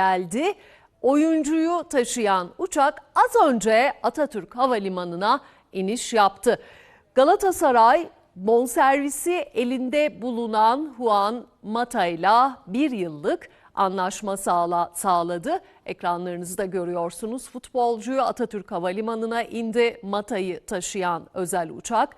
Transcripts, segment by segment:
geldi. Oyuncuyu taşıyan uçak az önce Atatürk Havalimanı'na iniş yaptı. Galatasaray bonservisi elinde bulunan Juan Mata ile bir yıllık anlaşma sağla, sağladı. Ekranlarınızda görüyorsunuz. Futbolcuyu Atatürk Havalimanı'na indi. Mata'yı taşıyan özel uçak.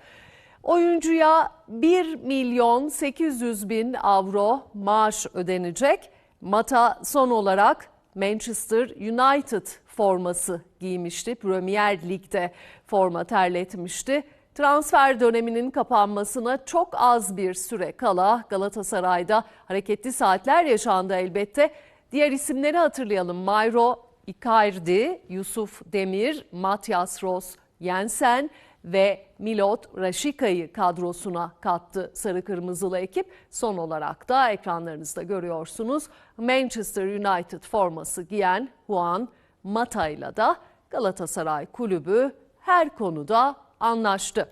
Oyuncuya 1 milyon 800 bin avro maaş ödenecek. Mata son olarak Manchester United forması giymişti. Premier Lig'de forma terletmişti. Transfer döneminin kapanmasına çok az bir süre kala Galatasaray'da hareketli saatler yaşandı elbette. Diğer isimleri hatırlayalım. Mayro Icardi, Yusuf Demir, Matias Ros Jensen ve Milot Raşika'yı kadrosuna kattı sarı kırmızılı ekip. Son olarak da ekranlarınızda görüyorsunuz Manchester United forması giyen Juan Mata ile da Galatasaray kulübü her konuda anlaştı.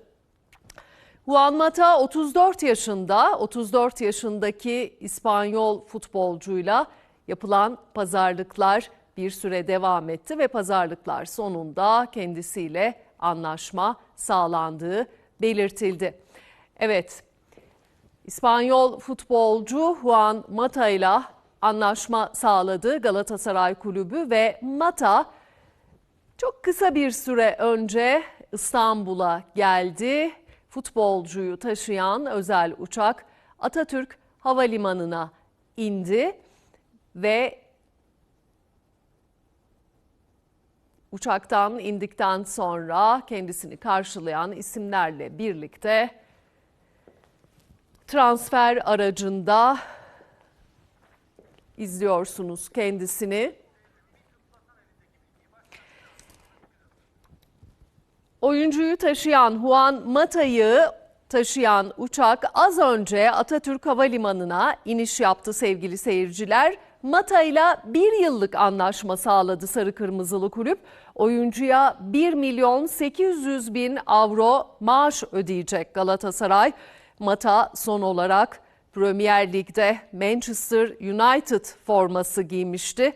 Juan Mata 34 yaşında, 34 yaşındaki İspanyol futbolcuyla yapılan pazarlıklar bir süre devam etti ve pazarlıklar sonunda kendisiyle anlaşma sağlandığı belirtildi. Evet, İspanyol futbolcu Juan Mata ile anlaşma sağladı Galatasaray Kulübü ve Mata çok kısa bir süre önce İstanbul'a geldi. Futbolcuyu taşıyan özel uçak Atatürk Havalimanı'na indi ve uçaktan indikten sonra kendisini karşılayan isimlerle birlikte transfer aracında izliyorsunuz kendisini. Oyuncuyu taşıyan Juan Mata'yı taşıyan uçak az önce Atatürk Havalimanı'na iniş yaptı sevgili seyirciler. Mata ile bir yıllık anlaşma sağladı Sarı Kırmızılı Kulüp. Oyuncuya 1 milyon 800 bin avro maaş ödeyecek Galatasaray. Mata son olarak Premier Lig'de Manchester United forması giymişti.